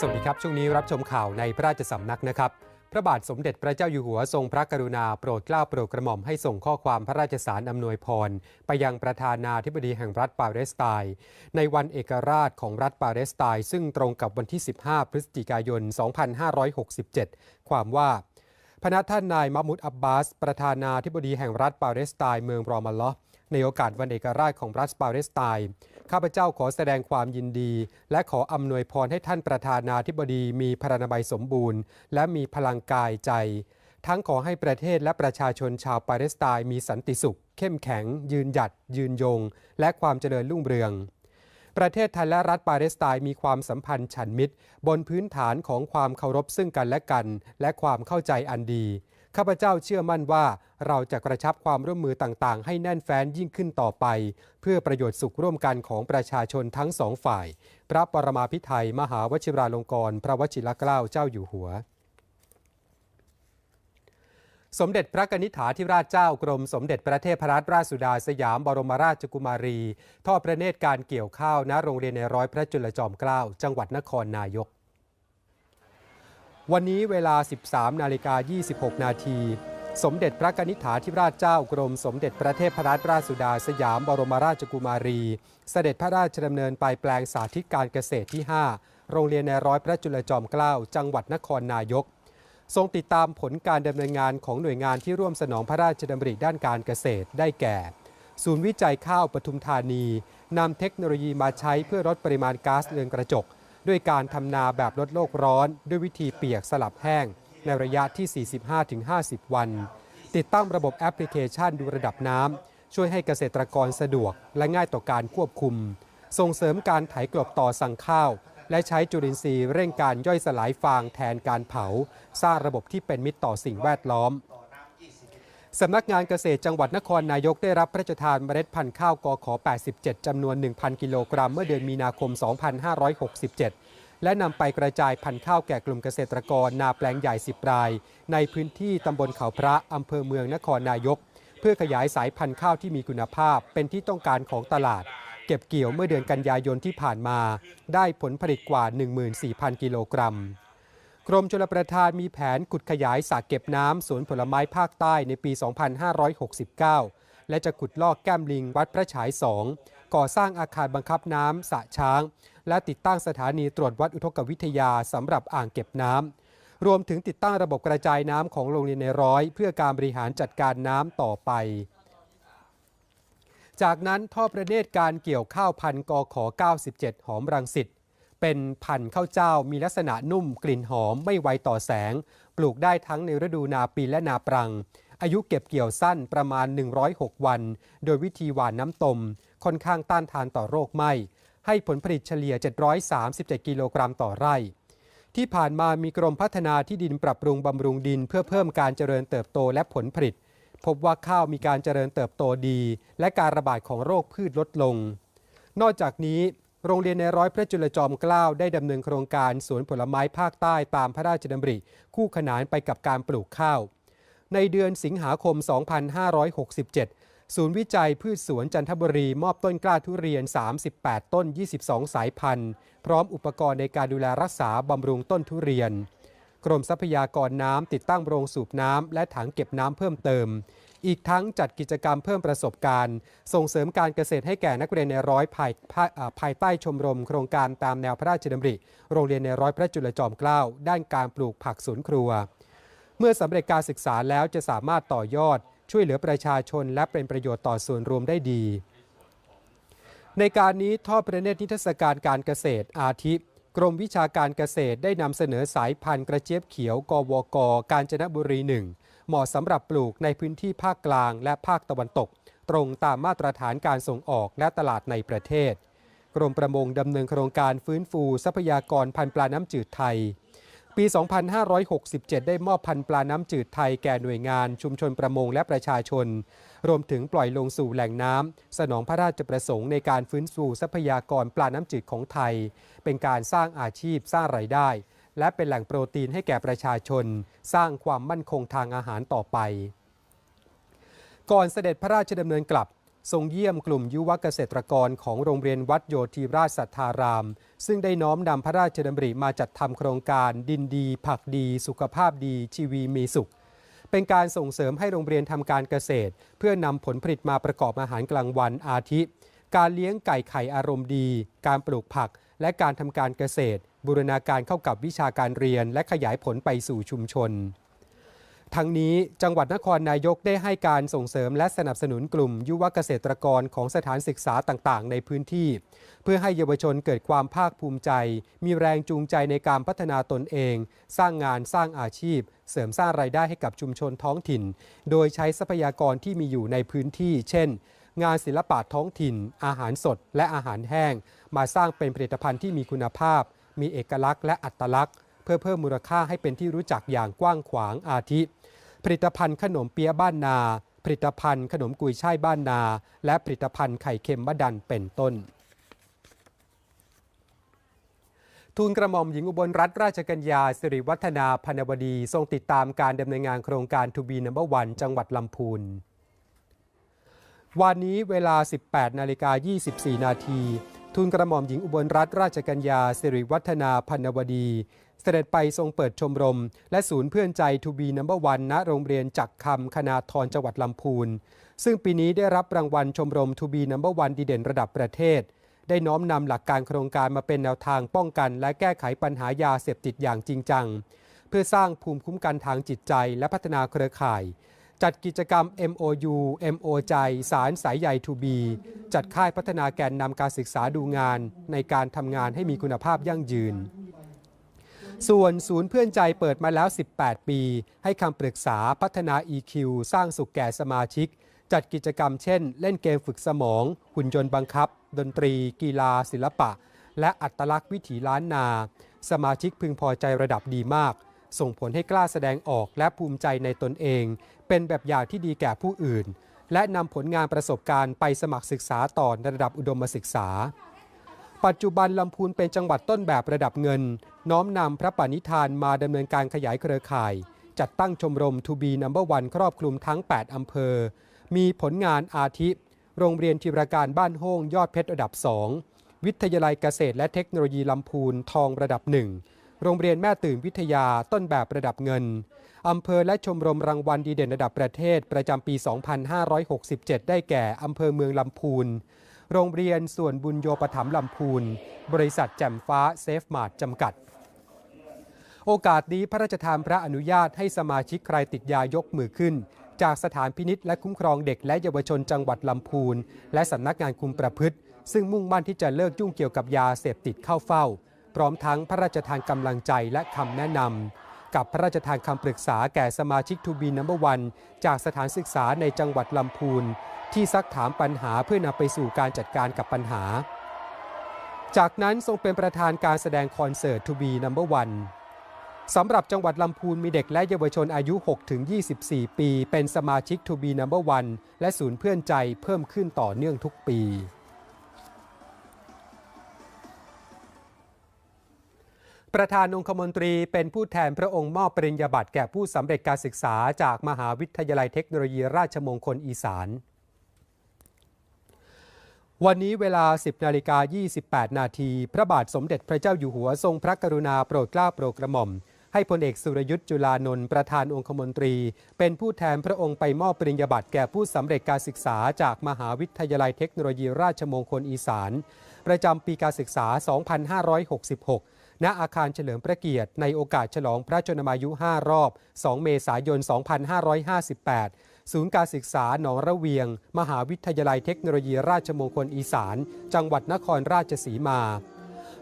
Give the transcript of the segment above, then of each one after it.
สวัสดีครับ ช่วงนี้รับชมข่าวในพระราชสำนักนะครับ พระบาทสมเด็จพระเจ้าอยู่หัวทรงพระกรุณาโปรดเกล้าโปรดกระหม่อมให้ส่งข้อความพระราชสารอำนวยพร ไปยังประธานาธิบดีแห่งรัฐปาเลสไตน์ในวันเอกราชของรัฐปาเลสไตน์ซึ่งตรงกับวันที่ 15 พฤศจิกายน 2567 ความว่าพระนักท่านนายมัมุดอับบาส ประธานาธิบดีแห่งรัฐปาเลสไตน์เมืองรอมาลลอ์ ในโอกาสวันเอกราชของรัฐปาเลสไตน์ข้าพเจ้าขอแสดงความยินดี และขออำนวยพรให้ท่านประธานาธิบดีมีพรรณนามัยสมบูรณ์ และมีพลังกายใจ ทั้งขอให้ประเทศและประชาชนชาวปาเลสไตน์มีสันติสุข เข้มแข็ง ยืนหยัด ยืนยง และความเจริญรุ่งเรืองประเทศไทยและรัฐปาเลสไตน์มีความสัมพันธ์ฉันมิตร บนพื้นฐานของความเคารพซึ่งกันและกัน และความเข้าใจอันดี ข้าพเจ้าเชื่อมั่นว่าเราจะกระชับความร่วมมือต่างๆ ให้แน่นแฟ้นยิ่งขึ้นต่อไป เพื่อประโยชน์สุขร่วมกันของประชาชนทั้งสองฝ่าย พระปรมาภิไธยมหาวชิราลงกรณพระวชิรเกล้าเจ้าอยู่หัวสมเด็จพระนิษฐาธิราชเจ้ากรม สมเด็จพระเทพรัตนราชสุดาสยามบรมราชกุมารี ทอดพระเนตรการเกี่ยวข้าวณโรงเรียนในร้อยพระจุลจอมเกล้าจังหวัดนครนายก วันนี้เวลา 13 นาฬิกา 26 นาที สมเด็จพระนิษฐาธิราชเจ้ากรม สมเด็จพระเทพรัตนราชสุดาสยามบรมราชกุมารี เสด็จพระราชดำเนินไปแปลงสาธิตการเกษตรที่ 5 โรงเรียนในร้อยพระจุลจอมเกล้าจังหวัดนครนายก ทรงติดตามผลการดำเนินงานของหน่วยงานที่ร่วมสนองพระราชดำริด้านการเกษตรได้แก่ ศูนย์วิจัยข้าวปทุมธานีนำเทคโนโลยีมาใช้เพื่อลดปริมาณก๊าซเรือนกระจก ด้วยการทำนาแบบลดโลกร้อน ด้วยวิธีเปียกสลับแห้ง ในระยะที่ 45-50 วัน ติดตั้งระบบแอปพลิเคชันดูระดับน้ำช่วยให้เกษตรกรสะดวกและง่ายต่อการควบคุม ส่งเสริมการไถกลบต่อสั่งข้าว และใช้จุลินทรีย์เร่งการย่อยสลายฟางแทนการเผา สร้างระบบที่เป็นมิตรต่อสิ่งแวดล้อม สำนักงานเกษตรจังหวัดนครนายกได้รับพระราชทานเมล็ดพันธุ์ข้าวกอขอ 87 จำนวน 1,000 กิโลกรัมเมื่อเดือนมีนาคม 2567 และนำไปกระจายพันธุ์ข้าวแก่กลุ่มเกษตรกรนาแปลงใหญ่ 10 ราย ในพื้นที่ตำบลเขาพระอำเภอเมืองนครนายก เพื่อขยายสายพันธุ์ข้าวที่มีคุณภาพ เป็นที่ต้องการของตลาด เก็บเกี่ยวเมื่อเดือนกันยายนที่ผ่านมา ได้ผลผลิตกว่า 14,000 กิโลกรัม กรมชลประทานมีแผนขุดขยายสระเก็บน้ำสวนผลไม้ภาคใต้ในปี 2569 และจะขุดลอกแก้มลิงวัดพระฉายสองก่อสร้างอาคารบังคับน้ำสระช้าง และติดตั้งสถานีตรวจวัดอุทกวิทยาสำหรับอ่างเก็บน้ำรวมถึงติดตั้งระบบกระจายน้ำของโรงเรียนในร้อย เพื่อการบริหารจัดการน้ำต่อไป จากนั้นท่อประเนตรการเกี่ยวข้าวพันธุ์กขอ 97 หอมรังสิต เป็นพันธุ์ข้าวเจ้ามีลักษณะนุ่มกลิ่นหอมไม่ไวต่อแสง ปลูกได้ทั้งในฤดูนาปีและนาปรัง อายุเก็บเกี่ยวสั้นประมาณ 106 วัน โดยวิธีหว่านน้ำตม ค่อนข้างต้านทานต่อโรคไหม้ ให้ผลผลิตเฉลี่ย 737 กิโลกรัมต่อไร่ ที่ผ่านมามีกรมพัฒนาที่ดินปรับปรุงบำรุงดิน เพื่อเพิ่มการเจริญเติบโตและผลผลิต พบว่าข้าวมีการเจริญเติบโตดี และการระบาดของโรคพืชลดลง นอกจากนี้ โรงเรียนในร้อยพระจุลจอมเกล้าได้ดำเนินโครงการสวนผลไม้ภาคใต้ตามพระราชดำริ คู่ขนานไปกับการปลูกข้าว ในเดือนสิงหาคม 2567 ศูนย์วิจัยพืชสวนจันทบุรี มอบต้นกล้าทุเรียน 38 ต้น 22 สายพันธุ์ พร้อมอุปกรณ์ในการดูแลรักษาบำรุงต้นทุเรียน กรมทรัพยากรน้ำติดตั้งโรงสูบน้ำและถังเก็บน้ำเพิ่มเติม อีกทั้งจัดกิจกรรมเพิ่มประสบการณ์ ส่งเสริมการเกษตรให้แก่นักเรียนในร้อยภายภายใต้ชมรม โครงการตามแนวพระราชดำริ โรงเรียนในร้อยพระจุลจอมเกล้าด้านการปลูกผักสวนครัว เมื่อสำเร็จการศึกษาแล้วจะสามารถต่อยอด ช่วยเหลือประชาชนและเป็นประโยชน์ต่อส่วนรวมได้ดี ในการนี้ทอดประเนตรนิทรรศการการเกษตรอาทิกรมวิชาการเกษตรได้นำเสนอสายพันธุ์กระเจี๊ยบเขียวกวก กาญจนบุรีหนึ่ง เหมาะสำหรับปลูกในพื้นที่ภาคกลางและภาคตะวันตก ตรงตามมาตรฐานการส่งออกและตลาดในประเทศ กรมประมงดำเนินโครงการฟื้นฟูทรัพยากรพันธุ์ปลาน้ำจืดไทย ปี 2567 ได้มอบพันธุ์ปลาน้ำจืดไทยแก่หน่วยงาน ชุมชนประมงและประชาชน รวมถึงปล่อยลงสู่แหล่งน้ำสนองพระราชประสงค์ในการฟื้นฟูทรัพยากรปลาน้ำจืดของไทย เป็นการสร้างอาชีพสร้างรายได้ และเป็นแหล่งโปรตีนให้แก่ประชาชน สร้างความมั่นคงทางอาหารต่อไป ก่อนเสด็จพระราชดำเนินกลับ ทรงเยี่ยมกลุ่มยุวเกษตรกรของโรงเรียนวัดโยธีราชสัทธาราม ซึ่งได้น้อมนำพระราชดำริมาจัดทำโครงการ ดินดี ผักดี สุขภาพดี ชีวีมีสุข เป็นการส่งเสริมให้โรงเรียนทำการเกษตร เพื่อนำผลผลิตมาประกอบอาหารกลางวันอาทิการเลี้ยงไก่ไข่อารมณ์ดี การปลูกผัก และการทำการเกษตร บูรณาการเข้ากับวิชาการเรียนและขยายผลไปสู่ชุมชน ทั้งนี้จังหวัดนครนายกได้ให้การส่งเสริมและสนับสนุนกลุ่มยุวเกษตรกรของสถานศึกษาต่างๆ ในพื้นที่ เพื่อให้เยาวชนเกิดความภาคภูมิใจ มีแรงจูงใจในการพัฒนาตนเอง สร้างงานสร้างอาชีพ เสริมสร้างรายได้ให้กับชุมชนท้องถิ่น โดยใช้ทรัพยากรที่มีอยู่ในพื้นที่ เช่นงานศิลปะท้องถิ่น อาหารสด และอาหารแห้ง มาสร้างเป็นผลิตภัณฑ์ที่มีคุณภาพ มีเอกลักษณ์และอัตลักษณ์ เพื่อเพิ่มมูลค่าให้เป็นที่รู้จักอย่างกว้างขวางอาทิ ผลิตภัณฑ์ขนมเปี๊ยะบ้านนา ผลิตภัณฑ์ขนมกุยช่ายบ้านนา และผลิตภัณฑ์ไข่เค็มมะดันเป็นต้นทูลกระหม่อมหญิงอุบลรัตนราชกัญญาสิริวัฒนาพนวดีทรงติดตามการดำเนินงานโครงการทูบีนัมเบอร์วันจังหวัดลำพูนวันนี้เวลา 18 นาฬิกา 24 นาที ทูลกระหม่อมหญิงอุบลรัตนราชกัญญาสิริวัฒนาพันวดี เสด็จไปทรงเปิดชมรม และศูนย์เพื่อนใจทูบีนัมเบอร์วันณโรงเรียนจักคำคณาทรจังหวัดลำพูน ซึ่งปีนี้ได้รับรางวัลชมรมทูบีนัมเบอร์วันดีเด่นระดับประเทศ ได้น้อมนำหลักการโครงการมาเป็นแนวทางป้องกัน และแก้ไขปัญหายาเสพติดอย่างจริงจัง เพื่อสร้างภูมิคุ้มกันทางจิตใจและพัฒนาเครือข่าย จัดกิจกรรม MOU MO ใจสารสายใยทูบีจัดค่ายพัฒนาแกนนำการศึกษาดูงานในการทำงานให้มีคุณภาพยั่งยืน ส่วนศูนย์เพื่อนใจเปิดมาแล้ว 18 ปี ให้คำปรึกษาพัฒนา EQ สร้างสุขแก่สมาชิก จัดกิจกรรมเช่น เล่นเกมฝึกสมอง หุ่นยนต์บังคับ ดนตรี กีฬา ศิลปะ และอัตลักษณ์วิถีล้านนา สมาชิกพึงพอใจระดับดีมาก ส่งผลให้กล้าแสดงออกและภูมิใจในตนเอง เป็นแบบอย่างที่ดีแก่ผู้อื่น และนำผลงานประสบการณ์ไปสมัครศึกษาต่อในระดับอุดมศึกษา ปัจจุบันลำพูนเป็นจังหวัดต้นแบบระดับเงิน น้อมนำพระปณิธานมาดำเนินการขยายเครือข่าย จัดตั้งชมรมทูบีนัมเบอร์วันครอบคลุมทั้ง 8อำเภอ มีผลงานอาทิ โรงเรียนทีรการบ้านโฮงยอดเพชรระดับ 2 วิทยาลัยเกษตรและเทคโนโลยีลำพูนทองระดับ 1 โรงเรียนแม่ตื่นวิทยาต้นแบบระดับเงิน อำเภอและชมรมรางวัลดีเด่นระดับประเทศประจำปี 2567 ได้แก่ อำเภอเมืองลำพูน โรงเรียนส่วนบุญโยปถัมลำพูน บริษัทแจ่มฟ้าเซฟมาร์ทจำกัด โอกาสนี้พระราชทานพระอนุญาตให้สมาชิกใครติดยายกมือขึ้น จากสถานพินิษและคุ้มครองเด็กและเยาวชนจังหวัดลำพูน และสำนักงานคุมประพฤติ ซึ่งมุ่งมั่นที่จะเลิกยุ่งเกี่ยวกับยาเสพติดเข้าเฝ้า ร้อมทั้งพระราชทานกำลังใจและคำแนะนำกับพระราชทานคำปรึกษาแก่สมาชิกทูบีนัมเบอร์วันจากสถานศึกษาในจังหวัดลำพูน ที่ซักถามปัญหาเพื่อนำไปสู่การจัดการกับปัญหา จากนั้นทรงเป็นประธานการแสดงคอนเสิร์ตทูบีนัมเบอร์วันสำหรับจังหวัดลำพูนมีเด็กและเยาวชนอายุ 6-24 ปี เป็นสมาชิกทูบีนัมเบอร์วันและศูนย์เพื่อนใจเพิ่มขึ้นต่อเนื่องทุกปี ประธานองคมนตรีเป็นผู้แทนพระองค์มอบปริญญาบัตรแก่ผู้สำเร็จการศึกษาจากมหาวิทยาลัยเทคโนโลยีราชมงคลอีสาน วันนี้เวลา 10นาฬิกา28 นาทีพระบาทสมเด็จพระเจ้าอยู่หัวทรงพระกรุณาโปรดเกล้าโปรดกระหม่อม ให้พลเอกสุรยุทธ์จุลานนท์ประธานองคมนตรี เป็นผู้แทนพระองค์ไปมอบปริญญาบัตรแก่ผู้สำเร็จการศึกษาจากมหาวิทยาลัยเทคโนโลยีราชมงคลอีสาน ประจำปีการศึกษา 2566 ณอาคารเฉลิมพระเกียรติ ในโอกาสฉลองพระชนมายุ 5 รอบ 2 เมษายน 2558 ศูนย์การศึกษาหนองระเวียง มหาวิทยาลัยเทคโนโลยีราชมงคลอีสาน จังหวัดนครราชสีมา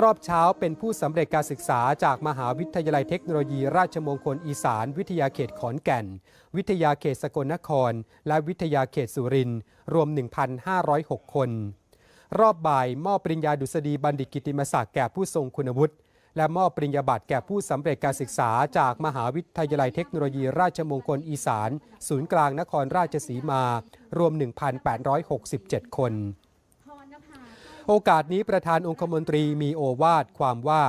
รอบเช้าเป็นผู้สำเร็จการศึกษาจากมหาวิทยาลัยเทคโนโลยีราชมงคลอีสาน วิทยาเขตขอนแก่น วิทยาเขตสกลนคร และวิทยาเขตสุรินทร์รวม 1,506 คน รอบบ่ายมอบปริญญาดุษฎีบัณฑิตกิติมศักดิ์แก่ผู้ทรงคุณวุฒิ และมอบปริญญาบัตรแก่ผู้สำเร็จการศึกษาจากมหาวิทยาลัยเทคโนโลยีราชมงคลอีสาน ศูนย์กลางนครราชสีมา รวม 1,867 คน โอกาสนี้ประธานองคมนตรีมีโอวาทความว่า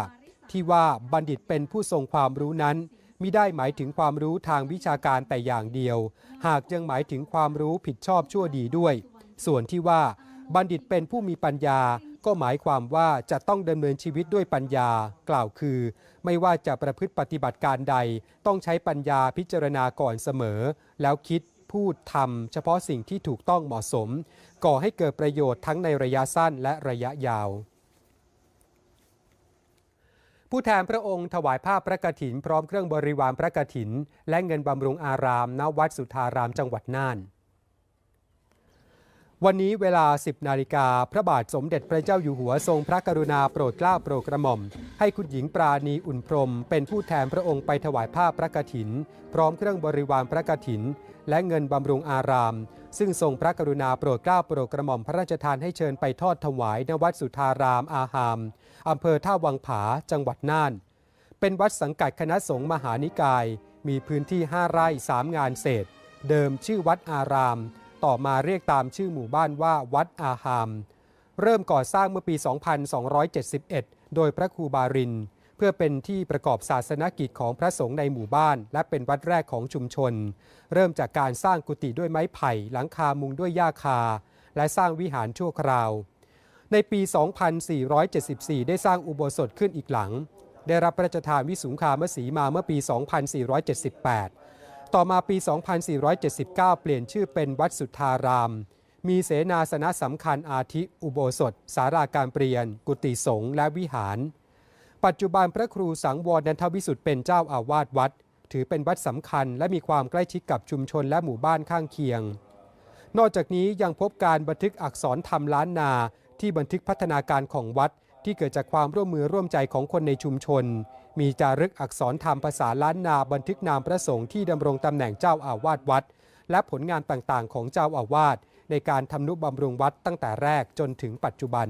ที่ว่าบัณฑิตเป็นผู้ทรงความรู้นั้นมิได้หมายถึงความรู้ทางวิชาการแต่อย่างเดียว หากยังหมายถึงความรู้ผิดชอบชั่วดีด้วย ส่วนที่ว่าบัณฑิตเป็นผู้มีปัญญา ก็หมายความว่าจะต้องดำเนินชีวิตด้วยปัญญา กล่าวคือ ไม่ว่าจะประพฤติปฏิบัติการใด ต้องใช้ปัญญาพิจารณาก่อนเสมอ แล้วคิดพูดทำเฉพาะสิ่งที่ถูกต้องเหมาะสม ก่อให้เกิดประโยชน์ทั้งในระยะสั้นและระยะยาว ผู้แทนพระองค์ถวายผ้าพพระกฐิน พร้อมเครื่องบริวารพระกฐิน และเงินบำรุงอารามณวัดสุทารามจังหวัดน่าน วันนี้เวลา 10 นาฬิกา พระบาทสมเด็จพระเจ้าอยู่หัวทรงพระกรุณาโปรดเกล้าโปรดกระหม่อม ให้คุณหญิงปราณีอุ่นพรม เป็นผู้แทนพระองค์ไปถวายผ้าพระกฐิน พร้อมเครื่องบริวารพระกฐิน และเงินบำรุงอาราม ซึ่งทรงพระกรุณาโปรดเกล้าโปรดกระหม่อมพระราชทานให้เชิญไปทอดถวายณวัดสุทธารามอาหามอำเภอท่าวังผาจังหวัดน่าน เป็นวัดสังกัดคณะสงฆ์มหานิกาย มีพื้นที่ 5 ไร่ 3 งานเศษ เดิมชื่อวัดอาราม ต่อมาเรียกตามชื่อหมู่บ้านว่าวัดอาหาม เริ่มก่อสร้างเมื่อปี 2271 โดยพระครูบาริน เพื่อเป็นที่ประกอบศาสนกิจของพระสงฆ์ในหมู่บ้าน และเป็นวัดแรกของชุมชน เริ่มจากการสร้างกุฏิด้วยไม้ไผ่ หลังคามุงด้วยหญ้าคา และสร้างวิหารชั่วคราว ในปี 2474 ได้สร้างอุโบสถขึ้นอีกหลัง ได้รับพระราชทานวิสุงคามสีมาเมื่อปี 2478 ต่อมาปี 2479 เปลี่ยนชื่อเป็นวัดสุทธาราม มีเสนาสนะสำคัญอาทิอุโบสถ สาราการเปลี่ยน กุฏิสงฆ์และวิหาร ปัจจุบันพระครูสังวรนันทวิสุทธ์เป็นเจ้าอาวาสวัด ถือเป็นวัดสำคัญและมีความใกล้ชิดกับชุมชนและหมู่บ้านข้างเคียง นอกจากนี้ยังพบการบันทึกอักษรธรรมล้านนา ที่บันทึกพัฒนาการของวัดที่เกิดจากความร่วมมือร่วมใจของคนในชุมชน มีจารึกอักษรธรรมภาษาล้านนาบันทึกนามพระสงฆ์ที่ดำรงตำแหน่งเจ้าอาวาสวัด และผลงานต่างๆ ของเจ้าอาวาสในการทำนุบำรุงวัดตั้งแต่แรกจนถึงปัจจุบัน